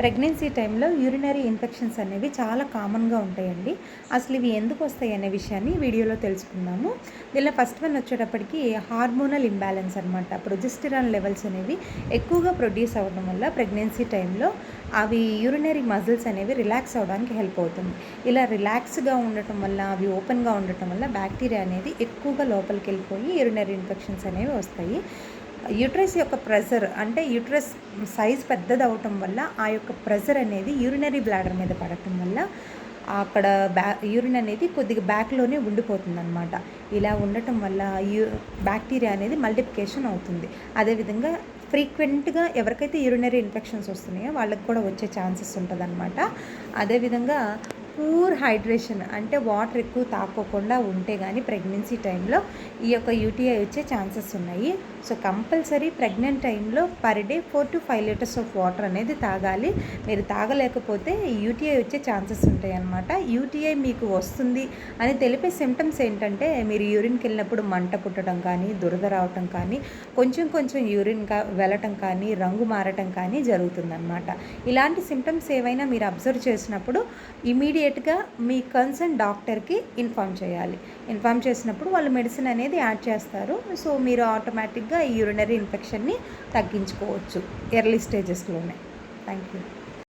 Pregnancy టైంలో urinary infections అనేవి చాలా కామన్గా ఉంటాయండి. అసలు ఇవి ఎందుకు వస్తాయి అనే విషయాన్ని వీడియోలో తెలుసుకుందాము. దీనిలో ఫస్ట్ వన్ వచ్చేటప్పటికి హార్మోనల్ ఇంబ్యాలెన్స్ అనమాట ప్రొజెస్టిరాన్ లెవెల్స్ అనేవి ఎక్కువగా ప్రొడ్యూస్ అవ్వడం వల్ల ప్రెగ్నెన్సీ టైంలో అవి యూరినరీ మజిల్స్ అనేవి రిలాక్స్ అవ్వడానికి హెల్ప్ అవుతుంది. ఇలా రిలాక్స్గా ఉండటం వల్ల అవి ఓపెన్గా ఉండటం వల్ల బ్యాక్టీరియా అనేది ఎక్కువగా లోపలికి వెళ్ళిపోయి యూరినరీ ఇన్ఫెక్షన్స్ అనేవి వస్తాయి. యూట్రస్ యొక్క ప్రెజర్ అంటే యూట్రస్ సైజ్ పెద్దది అవటం వల్ల ఆ యొక్క ప్రెజర్ అనేది యూరినరీ బ్లాడర్ మీద పడటం వల్ల అక్కడ బ్యా యూరిన్ అనేది కొద్దిగా బ్యాక్లోనే ఉండిపోతుంది అనమాట ఇలా ఉండటం వల్ల యూ బ్యాక్టీరియా అనేది మల్టిప్లికేషన్ అవుతుంది. అదేవిధంగా ఫ్రీక్వెంట్గా ఎవరికైతే యూరినరీ ఇన్ఫెక్షన్స్ వస్తున్నాయో వాళ్ళకి కూడా వచ్చే ఛాన్సెస్ ఉంటుంది అనమాట అదేవిధంగా పూర్ హైడ్రేషన్ అంటే వాటర్ ఎక్కువ తాకోకుండా ఉంటే కానీ ప్రెగ్నెన్సీ టైంలో ఈ యొక్క యూటీఐ వచ్చే ఛాన్సెస్ ఉన్నాయి. సో కంపల్సరీ ప్రెగ్నెంట్ టైంలో per day four to five litres of water అనేది తాగాలి. మీరు తాగలేకపోతే యూటీఐ వచ్చే ఛాన్సెస్ ఉంటాయి అన్నమాట. యూటీఐ మీకు వస్తుంది అని తెలిపే సిమ్టమ్స్ ఏంటంటే మీరు యూరిన్కి వెళ్ళినప్పుడు మంట పుట్టడం కానీ దురద రావటం కానీ కొంచెం కొంచెం యూరిన్ వెళ్ళటం కానీ రంగు మారటం కానీ జరుగుతుందన్నమాట. ఇలాంటి సిమ్టమ్స్ ఏవైనా మీరు అబ్జర్వ్ చేసినప్పుడు ఇమీడియట్గా మీ కన్సర్న్ డాక్టర్కి ఇన్ఫామ్ చేయాలి. ఇన్ఫామ్ చేసినప్పుడు వాళ్ళు మెడిసిన్ అనేది యాడ్ చేస్తారు. సో మీరు ఆటోమేటిక్గా ఈ యూరినరీ ఇన్ఫెక్షన్ని తగ్గించుకోవచ్చు. ఎర్లీ స్టేజెస్లోనే. Thank you.